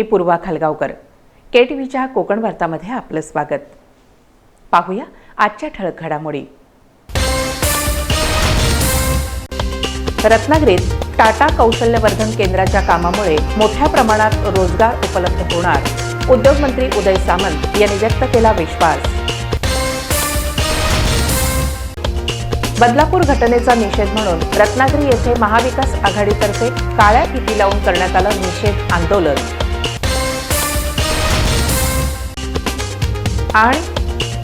मी पूर्वा खालगावकर. के T व्हीच्या कोकण वार्तामध्ये आपलं स्वागत. पाहूया आजच्या ठळक घडामोडी. रत्नागिरीत टाटा कौशल्यवर्धन केंद्राच्या कामामुळे मोठ्या प्रमाणात रोजगार उपलब्ध होणार. उद्योगमंत्री उदय सामंत यांनी व्यक्त केला विश्वास. बदलापूर घटनेचा निषेध म्हणून रत्नागिरी येथे महाविकास आघाडीतर्फे काळ्या फिती लावून करण्यात आलं निषेध आंदोलन. आणि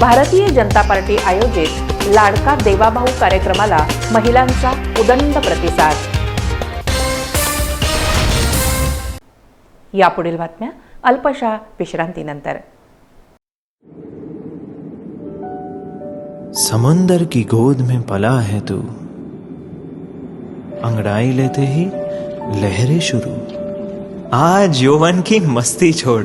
भारतीय जनता पार्टी आयोजित लाडका देवाभाऊ कार्यक्रमाला महिलांचा उदंड प्रतिसाद. यापुढील बातम्या अल्पशा विश्रांतीनंतर. समंदर की गोद में पला है तू। अंगड़ाई लेते ही लहरें शुरू। आज यौवन की मस्ती छोड़।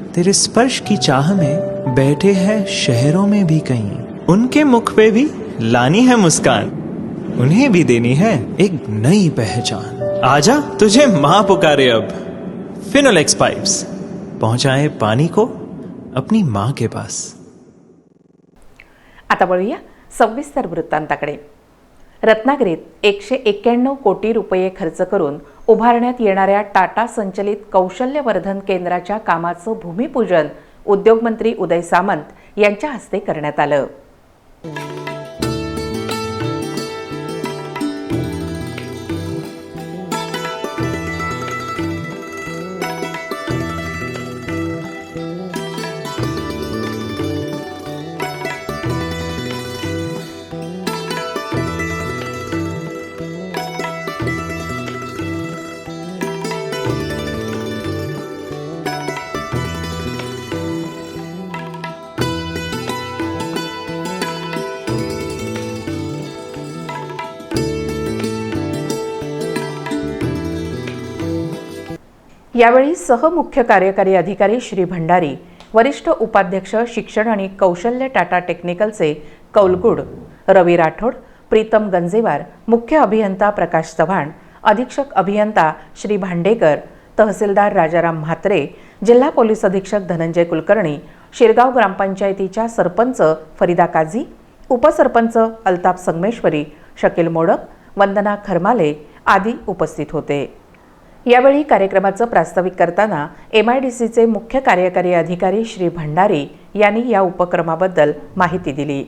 तेरे स्पर्श की चाह में बैठे हैं शहरों में भी कहीं। उनके मुख पे भी लानी है मुस्कान। उन्हें भी देनी है एक नई पहचान। आजा, तुझे माँ पुकारे अब। फिनोलेक्स पाइप्स पहुँचाए पानी को अपनी माँ के पास। आता वळूया सविस्तर वृत्तांताकडे. रत्नागिरीत एकशे एक्क्याण्णव कोटी रुपये खर्च करून उभारण्यात येणाऱ्या टाटा संचलित कौशल्यवर्धन केंद्राच्या कामाचं भूमिपूजन उद्योगमंत्री उदय सामंत यांच्या हस्ते करण्यात आलं. यावेळी सहमुख्य कार्यकारी अधिकारी श्री भंडारी वरिष्ठ उपाध्यक्ष शिक्षण आणि कौशल्य टाटा टेक्निकलचे कौलगुड रवी राठोड प्रीतम गंजेवार मुख्य अभियंता प्रकाश चव्हाण अधीक्षक अभियंता श्री भांडेकर तहसीलदार राजाराम म्हात्रे जिल्हा पोलीस अधीक्षक धनंजय कुलकर्णी शिरगाव ग्रामपंचायतीच्या सरपंच फरीदा काझी उपसरपंच अल्ताप संगमेश्वरी शकील मोडक वंदना खरमाले आदी उपस्थित होते. यावेळी कार्यक्रमाचं प्रास्ताविक करताना एम आय डी सीचे मुख्य कार्यकारी अधिकारी श्री भंडारी यांनी या उपक्रमाबद्दल माहिती दिली.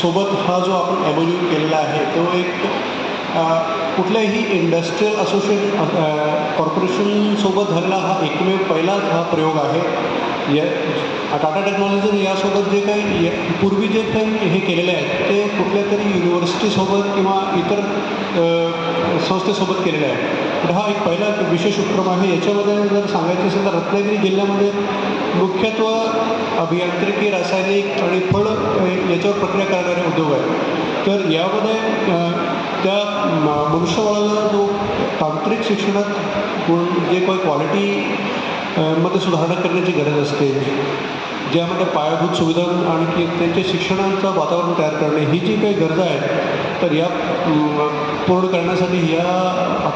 सोबत हा जो आपण एम केलेला आहे तो एक कुठल्याही इंडस्ट्रीयल असोसिएट कॉर्पोरेशनसोबत धरला हा एकमेव पहिलाच हा प्रयोग आहे. या टाटा टेक्नॉलॉजीने यासोबत जे काही पूर्वी जे काही हे केलेले आहेत ते कुठल्या तरी युनिव्हर्सिटीसोबत किंवा इतर संस्थेसोबत केलेले आहे तर हा एक पहिला विशेष उपक्रम आहे. याच्यामध्ये जर सांगायचं असेल तर रत्नागिरी जिल्ह्यामध्ये मुख्यत्व अभियांत्रिकी रासायनिक आणि फळ याच्यावर प्रक्रिया करणारे उद्योग आहेत. तर यामध्ये त्या मनुष्यबळाला जो तांत्रिक शिक्षणात गुण- जे काही क्वालिटी मध्ये सुधारणा करण्याची गरज असते. ज्यामध्ये म्हणजे पायाभूत सुविधा आणि त्यांच्या शिक्षणाचं वातावरण तयार करणे ही जी काही गरज आहे तर या पूर्ण करण्यासाठी या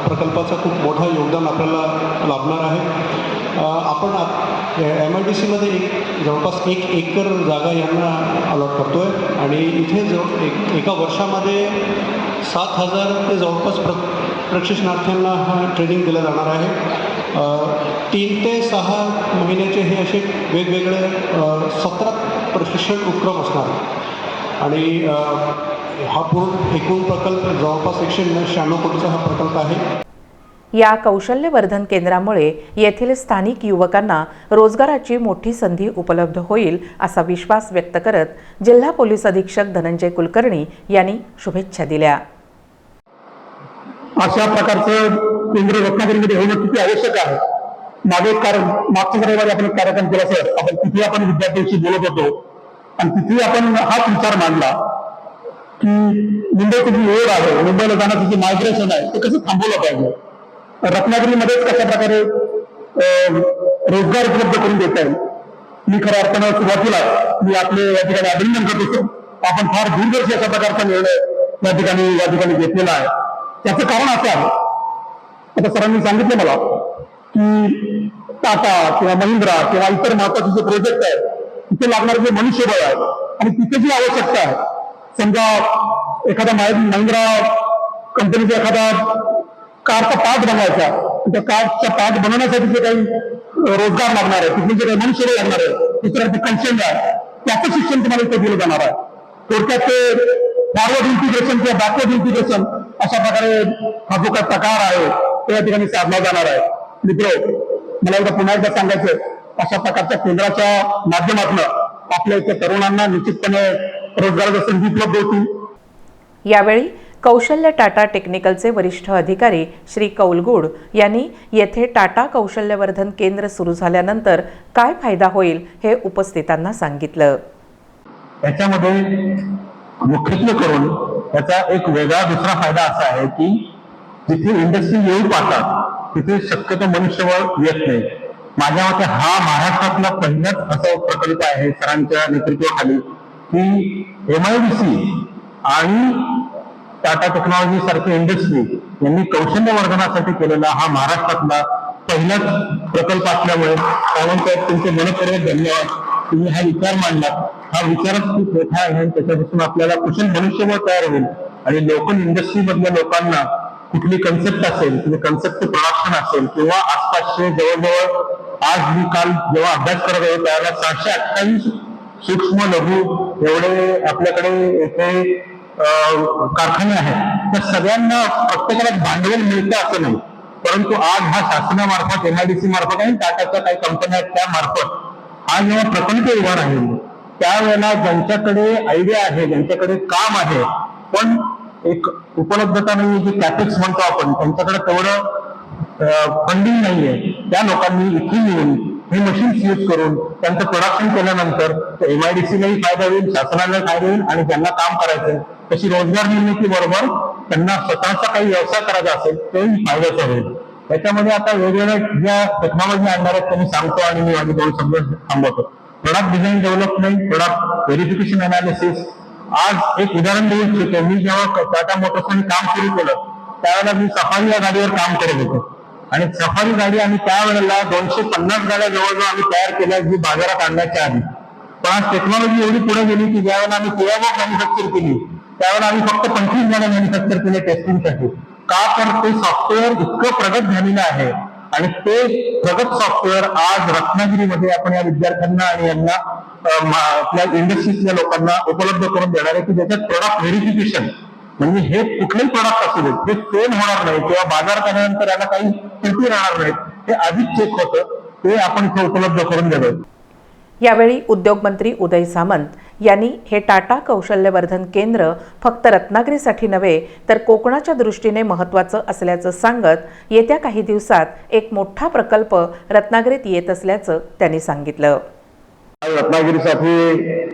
प्रकल्पाचा खूप मोठा योगदान आपल्याला लाभणार आहे. आपण एम आय डी सीमध्ये एक जवळपास एक एकर जागा यांना अलॉट करतो आहे आणि इथे जवळ एक एका वर्षामध्ये सात हजार ते जवळपास प्र प्रशिक्षणार्थ्यांना हा ट्रेनिंग दिला जाणार आहे. तीन ते सहा महिन्याचे हे असे वेगवेगळे सतरा प्रशिक्षण उपक्रम असणार. आणि हा पूर्ण एकूण प्रकल्प जवळपास एकशे शहाण्णव कोटीचा हा प्रकल्प आहे. या कौशल्यवर्धन केंद्रामुळे येथील स्थानिक युवकांना रोजगाराची मोठी संधी उपलब्ध होईल असा विश्वास व्यक्त करत जिल्हा पोलीस अधीक्षक धनंजय कुलकर्णी यांनी शुभेच्छा दिल्या. अशा प्रकारचं केंद्र रत्नागिरीमध्ये होणं किती आवश्यक आहे? मागे कारण मागच्या रविवारी आपण एक कार्यक्रम केला सर आपण तिथे आपण विद्यार्थ्यांशी बोलत होतो. आणि तिथे आपण हाच विचार मांडला की मुंबईची जी ओढ आहे. मुंबईला जाण्याचं जे मायग्रेशन आहे ते कसं थांबवलं पाहिजे? रत्नागिरीमध्येच कशा प्रकारे अं, रोजगार उपलब्ध करून देता येईल? मी खऱ्या अर्थानं सुरुवातीला मी आपले या ठिकाणी अभिनंदन करतो सर आपण फार दूरदर्शी अशा प्रकारचा निर्णय या ठिकाणी या ठिकाणी घेतलेला आहे. त्याचं कारण असं आहे आता सरांनी सांगितलं मला की टाटा किंवा महिंद्रा किंवा इतर महत्त्वाचे जे प्रोजेक्ट आहेत तिथे लागणारे जे मनुष्यबळ आहे आणि तिथे जी आवश्यकता आहे समजा एखादा महिंद्रा कंपनीचा एखादा कारचा पार्ट बनवायचा त्या कारचा पार्ट बनवण्यासाठी जे काही रोजगार लागणार आहे तिथे जे काही मनुष्यबळ लागणार आहे दुसरं ते कन्सेंट आहे त्याचं शिक्षण तुम्हाला इथे दिलं जाणार आहे. थोडक्यात ते फॉरवर्ड इंटिग्रेशन किंवा बॅकवर्ड इंटिग्रेशन अशा प्रकारे हा जो काही प्रकार आहे तो या ठिकाणी साधला जाणार आहे. मित्र मला एकदा पुन्हा एकदा सांगायचं अशा प्रकारच्या केंद्राच्या माध्यमातून आपल्या इथे तरुणांना निश्चितपणे रोजगाराच्या संधी उपलब्ध होतील. यावेळी कौशल्य टाटा टेक्निकलचे वरिष्ठ अधिकारी श्री कौलगुड यांनी येथे टाटा कौशल्यवर्धन केंद्र सुरू झाल्यानंतर काय फायदा होईल हे उपस्थितांना सांगितलं. याच्यामध्ये मुख्यत्वे करून त्याचा एक वेगळा दुसरा फायदा असा आहे की तिथे इंडस्ट्री येऊ पाहतात. तिथे शक्यतो मनुष्यबळ येत नाही. माझ्या मते हा महाराष्ट्रातला पहिलाच असा प्रकल्प आहे सरांच्या नेतृत्वाखाली की एमआयडीसी आणि टाटा टेक्नॉलॉजी सारखी इंडस्ट्री यांनी कौशल्य वर्धनासाठी केलेला हा महाराष्ट्रातला पहिलाच प्रकल्प असल्यामुळे त्यानंतर तुमचे मनपूर्वक धन्यवाद. तुम्ही हा विचार मांडला. हा विचारच खूप मोठा आहे आणि त्याच्यापासून आपल्याला कुशल मनुष्यबळ तयार होईल. आणि लोकल इंडस्ट्रीमधल्या लोकांना कुठली कन्सेप्ट असेल किंवा कन्सेप्ट प्रोडक्शन असेल किंवा आसपासचे जवळजवळ आज मी काल जेव्हा अभ्यास करत होतो त्यावेळेला सहाशे अठ्ठावीस सूक्ष्म लघु एवढे आपल्याकडे येथे कारखाने आहेत. तर सगळ्यांना प्रत्येकाला भांडवल मिळतं असं नाही. परंतु आज हा शासनामार्फत एमआयडीसी मार्फत आणि टाटाच्या काही कंपन्या आहेत त्यामार्फत हा जेव्हा प्रकल्प उभा राहील त्यावेळेला ज्यांच्याकडे आयडिया आहे ज्यांच्याकडे काम आहे पण एक उपलब्धता नाही जी कॅपिक्स म्हणतो आपण. त्यांच्याकडे तेवढं फंडिंग नाहीये. त्या लोकांनी इथून येऊन हे मशीन्स यूज करून त्यांचं प्रोडक्शन केल्यानंतर एमआयडीसीलाही फायदा होईल शासनाला फायदा होईल आणि ज्यांना काम करायचंय तशी रोजगार निर्मिती बरोबर त्यांना स्वतःचा काही व्यवसाय करायचा असेल तोही फायद्याचा होईल. त्याच्यामध्ये आता वेगवेगळ्या ज्या टेक्नॉलॉजी आणणार आहेत त्यांनी सांगतो आणि मी माझे दोन शब्द थांबवतो. Product design development product verification analysis आज एक उदाहरण देऊ इच्छितो मी जेव्हा टाटा मोटर्सने काम सुरू केलं त्यावेळेला मी सफारी या गाडीवर काम करत होतो. आणि सफारी गाडी आम्ही त्यावेळेला दोनशे पन्नास गाड्या जवळजवळ आम्ही तयार केल्या जी बाजारात आणण्याच्या आधी. पण आज टेक्नॉलॉजी एवढी पुढे गेली की ज्यावेळेला आम्ही सोया मॅन्युफॅक्चर केली त्यावेळेला आम्ही फक्त पंचवीस गाड्या मॅन्युफॅक्चर केल्या टेस्टिंगसाठी का तर ते सॉफ्टवेअर इतकं प्रगत झालेलं आहे आणि ते प्रगत सॉफ्टवेअर आज रत्नागिरीमध्ये आपण या विद्यार्थ्यांना आणि यांना आपल्या इंडस्ट्रीजच्या लोकांना उपलब्ध करून देणार आहे की ज्याच्यात प्रोडक्ट व्हेरिफिकेशन म्हणजे हे कुठलेही प्रोडक्ट असू देत ते फेल होणार नाही किंवा बाजारात आल्यानंतर याला काही त्रुटी राहणार नाहीत हे आधीच चेक होतं ते आपण इथे उपलब्ध करून देणार यावेळी उद्योगमंत्री उदय सामंत यांनी हे टाटा कौशल्यवर्धन केंद्र फक्त रत्नागिरीसाठी नव्हे तर कोकणाच्या दृष्टीने महत्त्वाचं असल्याचं सांगत येत्या काही दिवसात एक मोठा प्रकल्प रत्नागिरीत येत असल्याचं त्यांनी सांगितलं. रत्नागिरीसाठी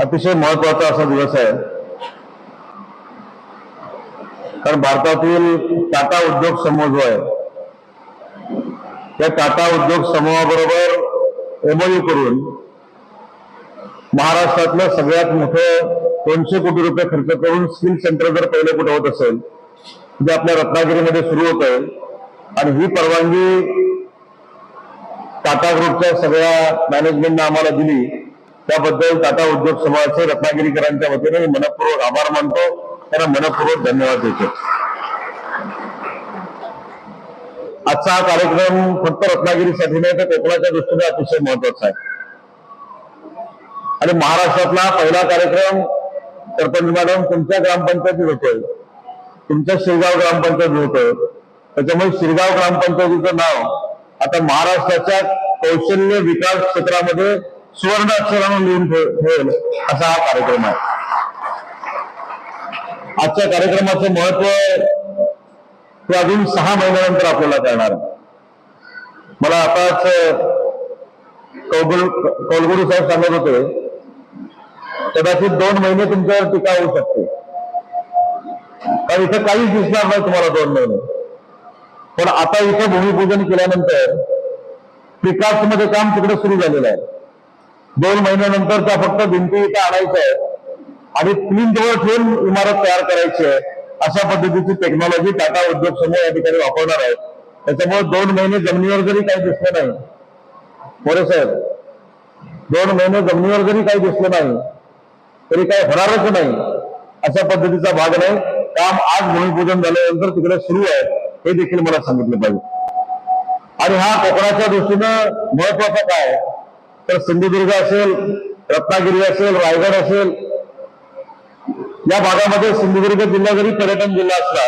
अतिशय महत्त्वाचा असा दिवस आहे. कारण भारतातील टाटा उद्योग समूह जो आहे त्या टाटा उद्योग समूहाबरोबर एमओयू करून महाराष्ट्रातलं सगळ्यात मोठं दोनशे कोटी रुपये खर्च करून स्किल सेंटर जर पहिले कुठं होत असेल जे आपल्या रत्नागिरीमध्ये सुरू होत आहे आणि ही परवानगी टाटा ग्रुपच्या सगळ्या मॅनेजमेंटनं आम्हाला दिली त्याबद्दल टाटा उद्योग समूहाचे रत्नागिरीकरांच्या वतीने मनपूर्वक आभार मानतो. त्यांना मनपूर्वक धन्यवाद देतो. आजचा हा कार्यक्रम फक्त रत्नागिरीसाठी नाही तर कोकणाच्या दृष्टीने अतिशय महत्त्वाचा आहे. आणि महाराष्ट्रातला पहिला कार्यक्रम सरपंच मॅडम तुमच्या ग्रामपंचायतीत होतोय. तुमच्या शिरगाव ग्रामपंचायत होतोय. त्याच्यामुळे शिरगाव ग्रामपंचायतीचं नाव आता महाराष्ट्राच्या कौशल्य विकास क्षेत्रामध्ये सुवर्ण अक्षरानं लिहून ठेवेल असा हा कार्यक्रम आहे. आजच्या कार्यक्रमाचं महत्त्व ते अजून सहा महिन्यानंतर आपल्याला कळणार मला आताच कौगुल कौलगुरू साहेब सांगत होते कदाचित दोन महिने तुमच्यावर टीका होऊ शकते. कारण इथं काहीच दिसणार नाही तुम्हाला दोन महिने. पण आता इथं भूमिपूजन केल्यानंतर पिकासमध्ये काम तिकडे सुरू झालेलं आहे. दोन महिन्यानंतर त्या फक्त भिंती इथं आणायचं आहे आणि तीन जवळ ठेवून इमारत तयार करायची आहे. अशा पद्धतीची टेक्नॉलॉजी टाटा उद्योग समूह या ठिकाणी वापरणार आहे त्याच्यामुळे दोन महिने जमिनीवर जरी काही दिसलं नाही. मोरे साहेब दोन महिने जमिनीवर जरी काही दिसलं नाही तरी काही होणारच नाही. अशा पद्धतीचा भाग नाही. काम आज भूमिपूजन झाल्यानंतर तिकडे सुरू आहे. हे देखील मला सांगितलं पाहिजे. आणि हा कोकणाच्या दृष्टीनं महत्त्वाचा काय तर सिंधुदुर्ग असेल रत्नागिरी असेल रायगड असेल या भागामध्ये सिंधुदुर्ग जिल्हा जरी पर्यटन जिल्हा असला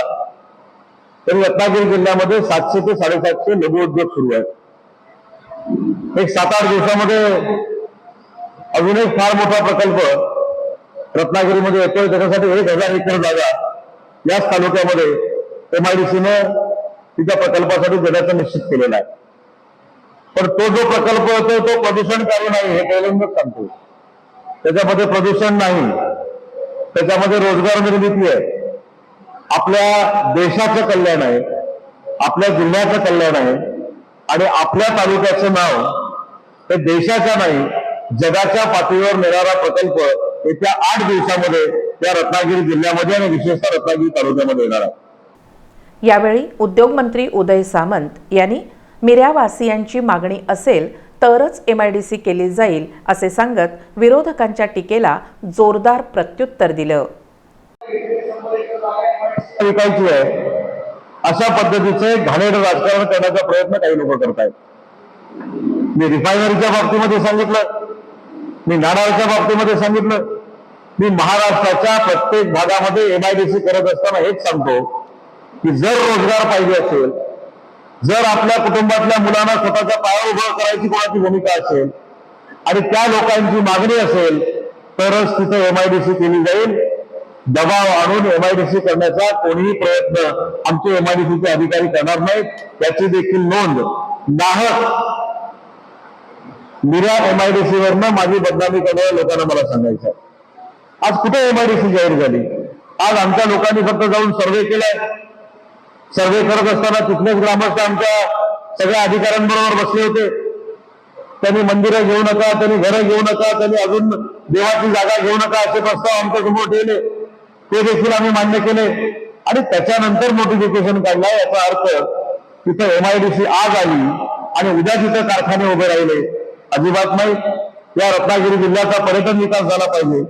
तरी रत्नागिरी जिल्ह्यामध्ये सातशे ते साडेसातशे लघु उद्योग सुरू आहेत. एक सात आठ दिवसामध्ये अजून एक फार मोठा प्रकल्प रत्नागिरीमध्ये येतोय. त्याच्यासाठी एक हजार एकर जागा याच तालुक्यामध्ये एमआयडीसीनं तिच्या प्रकल्पासाठी देण्याचं निश्चित केलेलं आहे. पण तो जो प्रकल्प होतो तो प्रदूषणकारी नाही हे पहिल्यांदाच सांगतो. त्याच्यामध्ये प्रदूषण नाही. त्याच्यामध्ये रोजगार निर्मिती आहे. आपल्या देशाचं कल्याण आहे. आपल्या जिल्ह्याचं कल्याण आहे. आणि आपल्या तालुक्याचं नाव हे देशाच्या नाही जगाच्या पातळीवर नेणारा प्रकल्प येत्या आठ दिवसामध्ये या रत्नागिरी जिल्ह्यामध्ये आणि विशेषतः रत्नागिरी तालुक्यामध्ये येणार आहे. यावेळी उद्योगमंत्री उदय सामंत यांनी मिऱ्यावासियांची मागणी असेल तरच एम आयडीसी केली जाईल असे सांगत विरोधकांच्या टीकेला जोरदार प्रत्युत्तर दिलं. विकायची आहे. अशा पद्धतीचे घाणेरड राजकारण करण्याचा प्रयत्न काही लोक करतायत. मी रिफायनरीच्या बाबतीमध्ये सांगितलं मी नाणारच्या बाबतीमध्ये सांगितलं मी महाराष्ट्राच्या प्रत्येक भागामध्ये एमआयडीसी करत असताना हेच सांगतो की जर रोजगार पाहिजे असेल जर आपल्या कुटुंबातल्या मुलांना स्वतःच्या पायावर उभं करायची कोणाची भूमिका असेल आणि त्या लोकांची मागणी असेल तरच तिथं एमआयडीसी केली जाईल. दबाव आणून एमआयडीसी करण्याचा कोणीही प्रयत्न आमचे एमआयडीसीचे अधिकारी करणार नाहीत. त्याची देखील नोंद. नाहक. निर्या एमआयडीसी वरनं माझी बदनामी करणाऱ्या लोकांना मला सांगायचं आहे. आज कुठे एमआयडीसी जाहीर झाली? आज आमच्या लोकांनी फक्त जाऊन सर्वे केलाय. सर्वे करत असताना तिथलेच ग्रामस्थ आमच्या सगळ्या अधिकाऱ्यांबरोबर बसले होते. त्यांनी मंदिरं घेऊ नका त्यांनी घरं घेऊ नका त्यांनी अजून देवाची जागा घेऊ नका असे प्रस्ताव आमच्यासमोर ठेवले. ते देखील आम्ही मान्य केले. आणि त्याच्यानंतर नोटिफिकेशन काढला याचा अर्थ तिथं एमआयडीसी आज आली आणि उद्या तिथं कारखाने उभे राहिले. अजिबात नाही. या रत्नागिरी जिल्ह्याचा पर्यटन विकास झाला पाहिजे.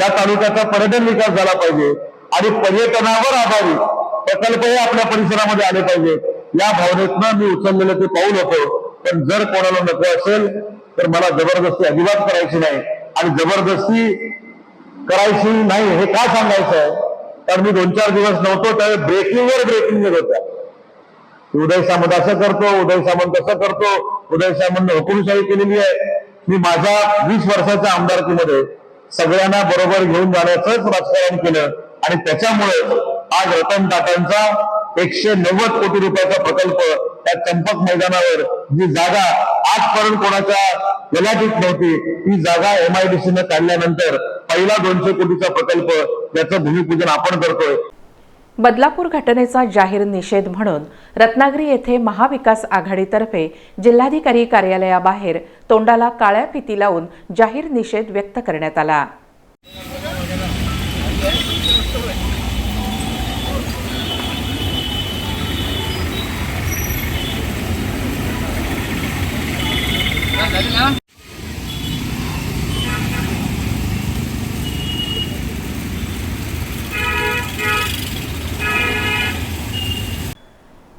या तालुक्याचा पर्यटन विकास झाला पाहिजे. आणि पर्यटनावर आधारित प्रकल्पही आपल्या परिसरामध्ये आले पाहिजे. या भावनेतनं मी उचललेलं ते पाऊल होतं. पण जर कोणाला नको असेल तर मला जबरदस्ती अजिबात करायची नाही. आणि जबरदस्ती करायची नाही हे का सांगायचं आहे? कारण मी दोन चार दिवस नव्हतो त्यावेळी ब्रेकिंगवर ब्रेकिंग येत होत्या. उदय सामंत असं करतो उदय सामंत असं करतो. उदय सामंत हुकुमशाही केलेली आहे. मी माझ्या वीस वर्षाच्या आमदारकीमध्ये सगळ्यांना बरोबर घेऊन जाण्याचंच राजकारण केलं. आणि त्याच्यामुळे आज रतन टाटांचा एकशे नव्वद कोटी रुपयाचा प्रकल्प त्या चंपक मैदानावर जी जागा आजपर्यंत कोणाच्या गलाटीत नव्हती ती जागा एमआयडीसीनं काढल्यानंतर पहिला दोनशे कोटीचा प्रकल्प त्याचं भूमिपूजन आपण करतोय. बदलापूर घटनेचा जाहीर निषेध म्हणून रत्नागिरी येथे महाविकास आघाडीतर्फे जिल्हाधिकारी कार्यालयाबाहेर तोंडाला काळ्या फिती लावून जाहीर निषेध व्यक्त करण्यात आला.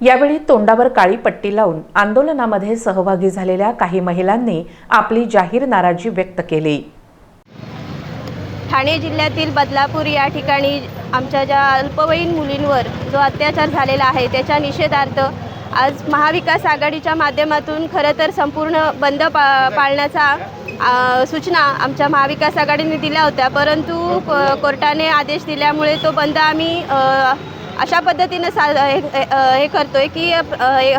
यावेळी तोंडावर काळी पट्टी लावून आंदोलनामध्ये सहभागी झालेल्या काही महिलांनी आपली जाहीर नाराजी व्यक्त केली. ठाणे जिल्ह्यातील बदलापूर या ठिकाणी आमच्या ज्या अल्पवयीन मुलींवर जो अत्याचार झालेला आहे त्याच्या निषेधार्थ आज महाविकास आघाडीच्या माध्यमातून खरं तर संपूर्ण बंद पा पाळण्याचा सूचना आमच्या महाविकास आघाडीने दिल्या होत्या. परंतु कोर्टाने आदेश दिल्यामुळे तो बंद आम्ही अशा पद्धतीनं सा हे हे करतोय की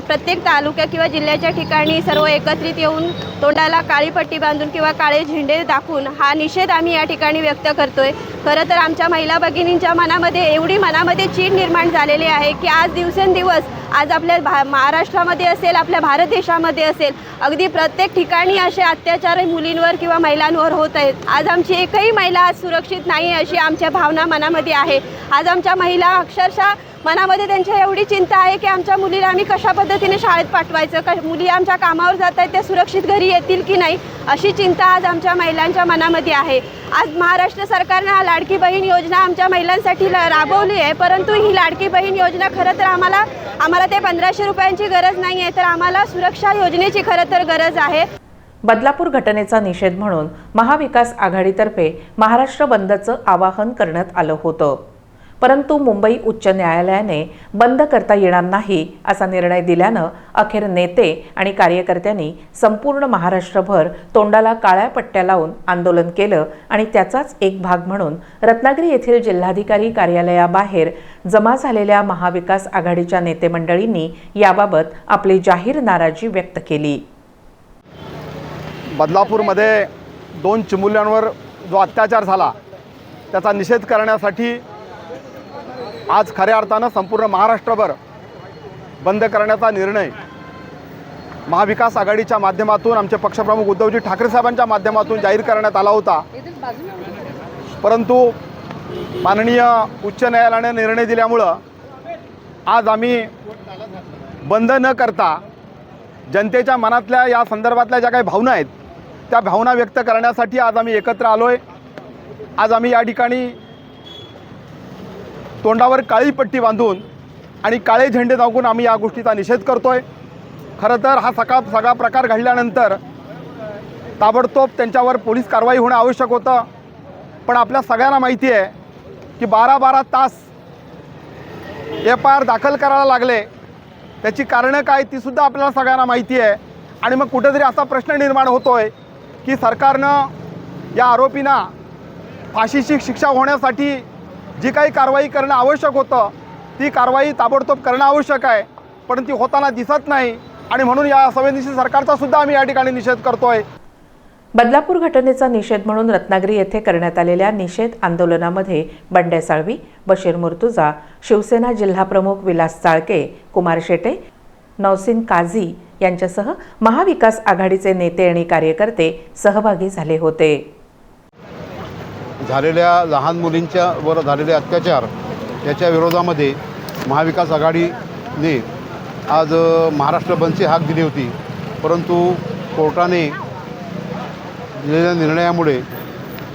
प्रत्येक तालुक्या किंवा जिल्ह्याच्या ठिकाणी सर्व एकत्रित येऊन तोंडाला काळी पट्टी बांधून किंवा काळे झेंडे दाखवून हा निषेध आम्ही या ठिकाणी व्यक्त करतोय. खरं तर आमच्या महिला भगिनींच्या मनामध्ये एवढी मनामध्ये चीड निर्माण झालेली आहे की आज दिवसेंदिवस आज आपल्या भा महाराष्ट्रामध्ये असेल आपल्या भारत देशामध्ये असेल अगदी प्रत्येक ठिकाणी असे अत्याचार मुलींवर किंवा महिलांवर होत आहेत. आज आमची एकही महिला आज सुरक्षित नाही अशी आमच्या भावना मनामध्ये आहे. आज आमच्या महिला अक्षरशः मनामध्ये त्यांच्या एवढी चिंता आहे की आमच्या मुलीला आम्ही कशा पद्धतीने शाळेत पाठवायचं? क मुली आमच्या कामावर जात आहेत त्या सुरक्षित घरी येतील की नाही? अशी चिंता आज आमच्या महिलांच्या मनामध्ये आहे. आज महाराष्ट्र सरकारनं हा लाडकी बहीण योजना आमच्या महिलांसाठी राबवली आहे परंतु ही लाडकी बहीण योजना खरं तर आम्हाला आम्हाला ते पंधराशे रुपयांची गरज नाही आहे तर आम्हाला सुरक्षा योजनेची खरं तर गरज आहे. बदलापूर घटनेचा निषेध म्हणून महाविकास आघाडीतर्फे महाराष्ट्र बंदचं आवाहन करण्यात आलं होतं. परंतु मुंबई उच्च न्यायालयाने बंद करता येणार नाही असा निर्णय दिल्यानं अखेर नेते आणि कार्यकर्त्यांनी संपूर्ण महाराष्ट्रभर तोंडाला काळ्या पट्ट्या लावून आंदोलन केलं आणि त्याचाच एक भाग म्हणून रत्नागिरी येथील जिल्हाधिकारी कार्यालयाबाहेर जमा झालेल्या महाविकास आघाडीच्या नेतेमंडळींनी याबाबत आपली जाहीर नाराजी व्यक्त केली. बदलापूरमध्ये दोन चिमुल्यांवर जो अत्याचार झाला त्याचा निषेध करण्यासाठी आज खऱ्या अर्थानं संपूर्ण महाराष्ट्रभर बंद करण्याचा निर्णय महाविकास आघाडीच्या माध्यमातून आमचे पक्षप्रमुख उद्धवजी ठाकरे साहेबांच्या माध्यमातून जाहीर करण्यात आला होता. परंतु माननीय उच्च न्यायालयाने निर्णय दिल्यामुळं आज आम्ही बंद न करता जनतेच्या मनातल्या या संदर्भातल्या ज्या काही भावना आहेत त्या भावना व्यक्त करण्यासाठी आज आम्ही एकत्र आलो आहे आज आम्ही या ठिकाणी तोंडावर काळी पट्टी बांधून आणि काळे झेंडे दाखवून आम्ही या गोष्टीचा निषेध करतो आहे खरं तर हा सकाळ सगळा प्रकार घडल्यानंतर ताबडतोब त्यांच्यावर पोलीस कारवाई होणं आवश्यक होतं. पण आपल्या सगळ्यांना माहिती आहे की बारा बारा तास एफ आय आर दाखल करायला लागले. त्याची कारणं काय तीसुद्धा आपल्याला सगळ्यांना माहिती आहे. आणि मग कुठेतरी असा प्रश्न निर्माण होतो आहे की सरकारनं या आरोपींना फाशीची शिक्षा होण्यासाठी जी काही कारवाई करणं आवश्यक होतं ती कारवाई ताबडतोब करणं आवश्यक आहे पण ती होताना दिसत नाही. आणि म्हणून या संवेदनशील सरकारचा सुद्धा आम्ही या ठिकाणी निषेध करतोय. बदलापूर घटनेचा निषेध म्हणून रत्नागिरी येथे करण्यात आलेल्या निषेध आंदोलनामध्ये बंड्या साळवी बशीर मुर्तुजा शिवसेना जिल्हाप्रमुख विलास चाळके कुमार शेटे नौसिन काझी यांच्यासह महाविकास आघाडीचे नेते आणि कार्यकर्ते सहभागी झाले होते. झालेल्या लहान मुलींच्या वर झालेले अत्याचार याच्या विरोधामध्ये महाविकास आघाडीने आज महाराष्ट्र बंदची हाक दिली होती. परंतु कोर्टाने दिलेल्या निर्णयामुळे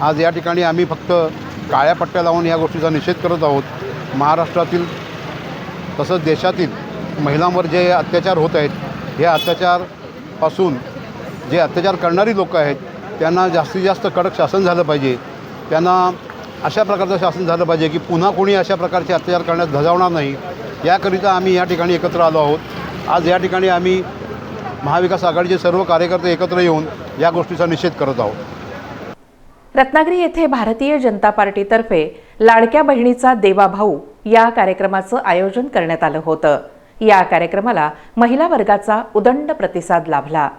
आज या ठिकाणी आम्ही फक्त काळ्या पट्ट्या लावून या गोष्टीचा निषेध करत आहोत. महाराष्ट्रातील तसंच देशातील महिलांवर जे अत्याचार होत आहेत या अत्याचारपासून जे अत्याचार करणारी लोकं आहेत त्यांना जास्तीत जास्त कडक शासन झालं पाहिजे. त्यांना अशा प्रकारचं शासन झालं पाहिजे की पुन्हा कोणी अशा प्रकारचे अत्याचार करण्यास धजावणार नाही. याकरिता आम्ही या ठिकाणी एकत्र आलो आहोत. आज या ठिकाणी आम्ही महाविकास आघाडीचे सर्व कार्यकर्ते एकत्र येऊन या गोष्टीचा निषेध करत आहोत. रत्नागिरी येथे भारतीय जनता पार्टीतर्फे लाडक्या बहिणीचा देवा भाऊ या कार्यक्रमाचं आयोजन करण्यात आलं होतं. या कार्यक्रमाला महिला वर्गाचा उदंड प्रतिसाद लाभला.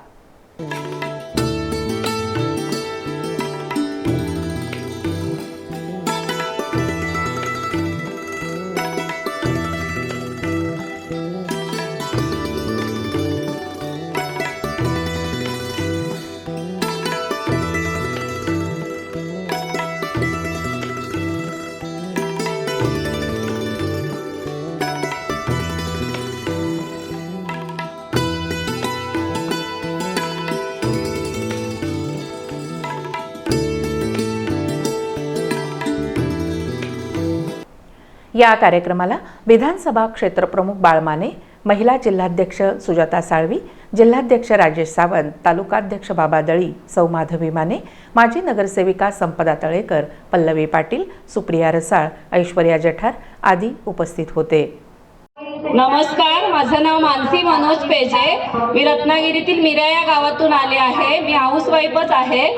या कार्यक्रमाला विधानसभा क्षेत्रप्रमुख बाळमाने महिला जिल्हाध्यक्ष सुजाता साळवी जिल्हाध्यक्ष राजेश सावंत तालुकाध्यक्ष बाबा दळी सौ माधवी माने माजी नगरसेविका संपदा तळेकर पल्लवी पाटील सुप्रिया रसाळ ऐश्वर्या जठार आदी उपस्थित होते. नमस्कार माझं नाव मानसी मनोज पेजे. मी रत्नागिरीतील मिरा या गावातून आले आहे. मी हाऊसवाईफच आहे.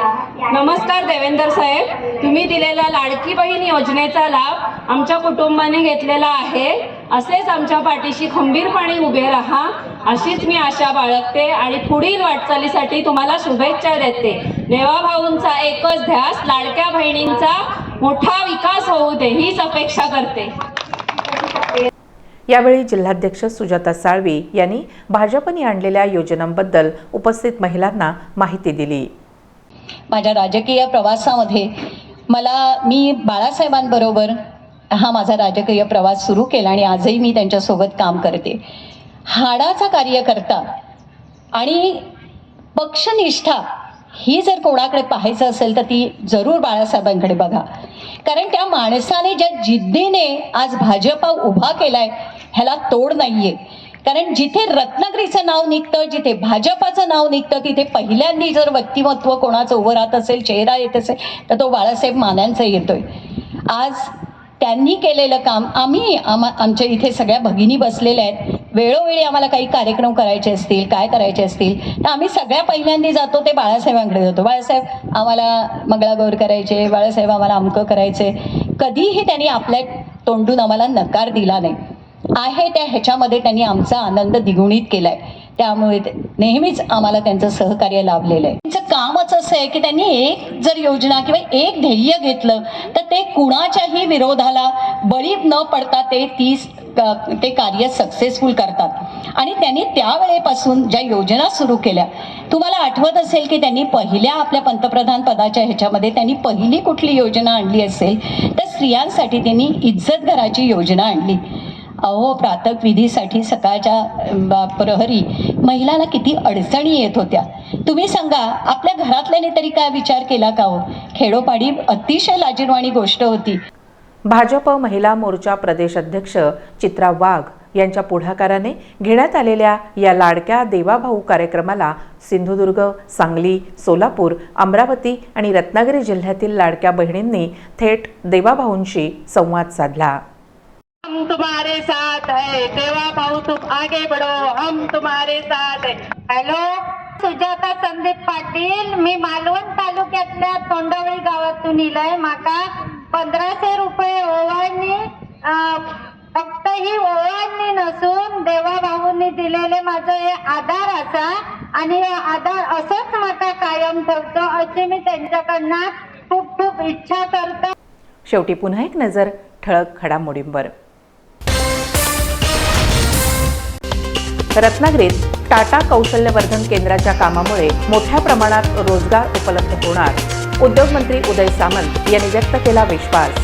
नमस्कार देवेंदर साहेब. तुम्ही दिलेला लाडकी बहीण योजनेचा लाभ आमच्या कुटुंबाने घेतलेला आहे. असेच आमच्या पाठीशी खंबीरपणे उभे राहा. अशीच मी आशा बाळगते आणि पुढील वाटचालीसाठी तुम्हाला शुभेच्छा देते. देवाभाऊंचा एकच ध्यास लाडक्या बहिणींचा मोठा विकास होऊ दे हीच अपेक्षा करते. यावेळी जिल्हाध्यक्ष सुजाता साळवी यांनी भाजपने आणलेल्या योजनांबद्दल उपस्थित महिलांना माहिती दिली. माझ्या राजकीय प्रवासामध्ये मला मी बाळासाहेबांबरोबर हा माझा राजकीय प्रवास सुरू केला आणि आजही मी त्यांच्यासोबत काम करते. हाडाचा कार्यकर्ता आणि पक्षनिष्ठा ही जर कोणाकडे पाहायचं असेल तर ती जरूर बाळासाहेबांकडे बघा. कारण त्या माणसाने ज्या जिद्दीने आज भाजपा उभा केलाय ह्याला तोड नाहीये. कारण जिथे रत्नागिरीचं नाव निघतं जिथे भाजपाचं नाव निघतं तिथे पहिल्यांदा जर व्यक्तिमत्व कोणाचं उभं राहत असेल चेहरा येत असेल तर तो बाळासाहेब मानांचा येतोय. आज त्यांनी केलेलं काम आम्ही आम्हा आमच्या इथे सगळ्या भगिनी बसलेल्या आहेत. वेळोवेळी आम्हाला काही कार्यक्रम करायचे असतील काय करायचे असतील तर आम्ही सगळ्या पहिल्यांदा जातो ते बाळासाहेबांकडे जातो. बाळासाहेब आम्हाला मंगळागौर करायचे बाळासाहेब आम्हाला अमकं करायचे. कधीही त्यांनी आपल्या तोंडून आम्हाला नकार दिला नाही. आहे त्या ह्याच्यामध्ये त्यांनी आमचा आनंद द्विगुणित केलाय. त्यामुळे नेहमीच आम्हाला त्यांचं सहकार्य लाभलेलं आहे. त्यांचं कामच असं आहे की त्यांनी एक जर योजना किंवा एक ध्येय घेतलं तर ते कुणाच्याही विरोधाला बळी न पडता ते ती ते कार्य सक्सेसफुल करतात. आणि त्यांनी त्यावेळेपासून ज्या योजना सुरू केल्या तुम्हाला आठवत असेल की त्यांनी पहिल्या आपल्या पंतप्रधान पदाच्या ह्याच्यामध्ये त्यांनी पहिली कुठली योजना आणली असेल तर स्त्रियांसाठी त्यांनी इज्जत घराची योजना आणली. अहो प्रातक विधीसाठी सकाळच्या प्रहरी महिलाला किती अडचणी येत होत्या. तुम्ही सांगा आपल्या घरातल्याने तरी काय विचार केला का हो? खेडोपाडी अतिशय लाजीरवाणी गोष्ट होती. भाजप महिला मोर्चा प्रदेश अध्यक्ष चित्रा वाघ यांच्या पुढाकाराने घेण्यात आलेल्या या लाडक्या देवाभाऊ कार्यक्रमाला सिंधुदुर्ग सांगली सोलापूर अमरावती आणि रत्नागिरी जिल्ह्यातील लाडक्या बहिणींनी थेट देवाभाऊंशी संवाद साधला. हम तुम्हारे साथ है देवा भाऊ तुम आगे बढ़ो हम तुम्हारे साथ है। हॅलो सुजाता संदीप पाटील मी मालवण तालुक्यातल्या तोंडवळी गावातून इलाय. माका पंधराशे रुपये ओवाळणी फक्त ही ओवाळणी नसून देवा भाऊंनी दिलेले माझं हे आधार असा. आणि हे आधार असंच माका कायम ठेवतो अशी मी त्यांच्याकडनं खूप खूप इच्छा करतो. शेवटी पुन्हा एक नजर ठळक घडामोडींवर. रत्नागिरीत टाटा कौशल्यवर्धन केंद्राच्या कामामुळे मोठ्या प्रमाणात रोजगार उपलब्ध होणार. उद्योगमंत्री उदय सामंत यांनी व्यक्त केला विश्वास.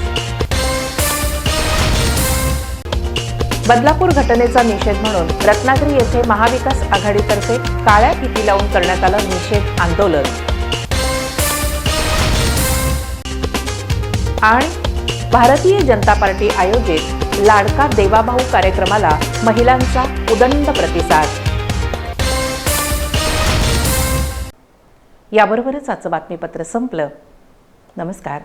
बदलापूर घटनेचा निषेध म्हणून रत्नागिरी येथे महाविकास आघाडीतर्फे काळ्या फिती लावून करण्यात आलं निषेध आंदोलन. आणि भारतीय जनता पार्टी आयोजित लाडका देवाभाऊ कार्यक्रमाला महिलांचा उदंड प्रतिसाद. याबरोबरच आजचं बातमीपत्र संपलं. नमस्कार.